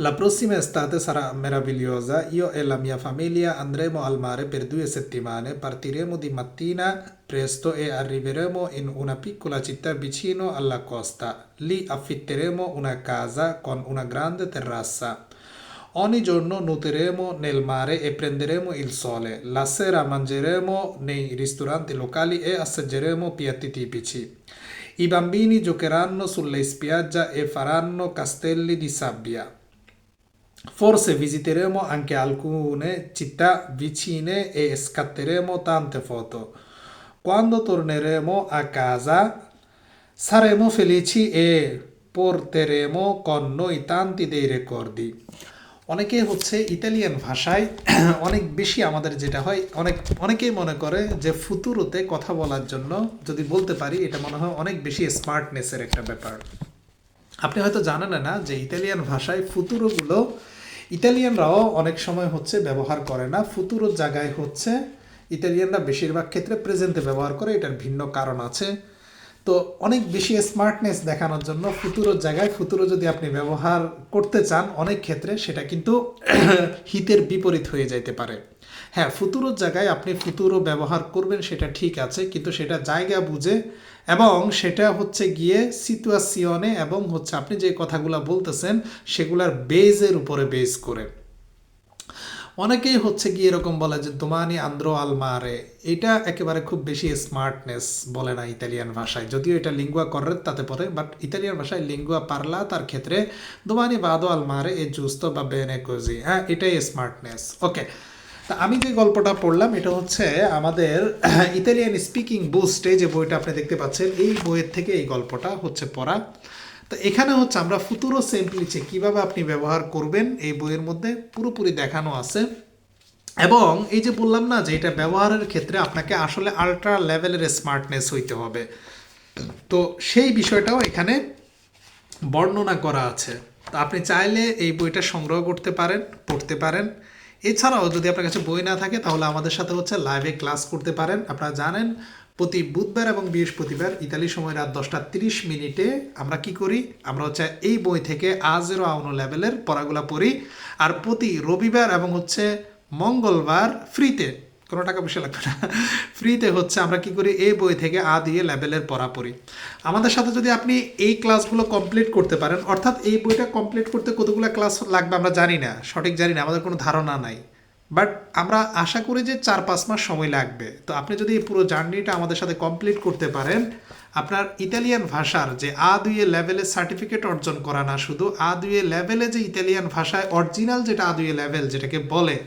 La prossima estate sarà meravigliosa. Io e la mia famiglia andremo al mare per due settimane. Partiremo di mattina presto e arriveremo in una piccola città vicino alla costa. Lì affitteremo una casa con una grande terrazza. Ogni giorno nuoteremo nel mare e prenderemo il sole. La sera mangeremo nei ristoranti locali e assaggeremo piatti tipici. I bambini giocheranno sulle spiagge e faranno castelli di sabbia. Forse visiteremo anche alcune città vicine e scatteremo tante foto. Quando torneremo a casa saremo felici e porteremo con noi tanti dei ricordi. অনেকে হচ্ছে Italian ভাষায় অনেক বেশি আমাদের যেটা হয় অনেক অনেকেই মনে করে যে ফুতুরোতে কথা বলার জন্য যদি বলতে পারি এটা মনে হয় অনেক বেশি স্মার্টনেসের একটা ব্যাপার আপনি হয়তো জানেন না যে ইতালিয়ান ভাষায় ফুতুরোগুলো ইতালিয়ানরাও অনেক সময় হচ্ছে ব্যবহার করে না ফুতুরো জায়গায় হচ্ছে ইতালিয়ানরা বেশিরভাগ ক্ষেত্রে প্রেজেন্টে ব্যবহার করে, এটার ভিন্ন কারণ আছে। তো অনেক বেশি স্মার্টনেস দেখানোর জন্য ফুতুরোর জায়গায় ফুতুরো যদি আপনি ব্যবহার করতে চান অনেক ক্ষেত্রে সেটা কিন্তু হিতের বিপরীত হয়ে যাইতে পারে। হ্যাঁ ফুতুরোর জায়গায় আপনি ফুতুরো ব্যবহার করবেন সেটা ঠিক আছে, কিন্তু সেটা জায়গা বুঝে এবং সেটা হচ্ছে গিয়ে সিচুয়াসিয়নে এবং হচ্ছে আপনি যে কথাগুলো বলতেছেন সেগুলার বেজের উপরে বেজ করে। অনেকেই হচ্ছে গিয়ে এরকম বলে যে দোমানি আন্দ্রো আলমারে এটা একেবারে খুব বেশি স্মার্টনেস বলে না ইতালিয়ান ভাষায়। যদিও এটা লিঙ্গুয়া করের তাতে পরে বাট ইতালিয়ান ভাষায় লিঙ্গুয়া পারলা তার ক্ষেত্রে দোমানি বাদো আলমারে এ জুস্তো বা বেনে কোজি হ্যাঁ এটাই স্মার্টনেস ওকে তা আমি যে গল্পটা পড়লাম, এটা হচ্ছে আমাদের ইতালিয়ান স্পিকিং বুস্টে যে বইটা আপনি দেখতে পাচ্ছেন, এই বইয়ের থেকে এই গল্পটা হচ্ছে পড়া। তো এখানে হচ্ছে আমরা ফুতুরো সেম্পলিচে কীভাবে আপনি ব্যবহার করবেন এই বইয়ের মধ্যে পুরোপুরি দেখানো আছে। এবং এই যে বললাম না যে এটা ব্যবহারের ক্ষেত্রে আপনাকে আসলে আল্ট্রা লেভেলের স্মার্টনেস হইতে হবে। তো সেই বিষয়টাও এখানে বর্ণনা করা আছে। তো আপনি চাইলে এই বইটা সংগ্রহ করতে পারেন, পড়তে পারেন। এছাড়াও যদি আপনার কাছে বই না থাকে তাহলে আমাদের সাথে হচ্ছে লাইভে ক্লাস করতে পারেন। আপনারা জানেন প্রতি বুধবার এবং বৃহস্পতিবার ইতালি সময় রাত দশটা তিরিশ মিনিটে আমরা কি করি? আমরা হচ্ছে এই বই থেকে আজেরো আউনো লেভেলের পড়াগুলা পড়ি। আর প্রতি রবিবার এবং হচ্ছে মঙ্গলবার ফ্রিতে, কোনো টাকা পয়সা লাগবে না, ফ্রিতে হচ্ছে আমরা কি করি? এই বই থেকে আ দিয়ে লেভেলের পড়া পড়ি। আমাদের সাথে যদি আপনি এই ক্লাসগুলো কমপ্লিট করতে পারেন, অর্থাৎ এই বইটা কমপ্লিট করতে কতগুলো ক্লাস লাগবে আমরা জানি না, সঠিক জানি না, আমাদের কোনো ধারণা নাই। বাট আমরা আশা করি যে চার পাঁচ মাস সময় লাগবে। তো আপনি যদি এই পুরো জার্নিটা আমাদের সাথে কমপ্লিট করতে পারেন, আপনার ইতালিয়ান ভাষার যে আ দুইয়ে লেভেলে সার্টিফিকেট অর্জন করা না শুধু, আ দুইয়ে লেভেলে যে ইতালিয়ান ভাষায় অরিজিনাল যেটা আ লেভেল যেটাকে বলে,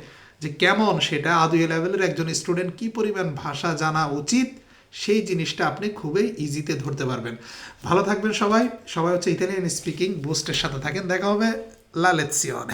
যে কেমন সেটা আ লেভেলের একজন স্টুডেন্ট কি পরিমাণ ভাষা জানা উচিত, সেই জিনিসটা আপনি খুবই ইজিতে ধরতে পারবেন। ভালো থাকবেন সবাই। সবাই হচ্ছে ইতালিয়ান স্পিকিং বুস্টের সাথে থাকেন। দেখা হবে। লা লেzione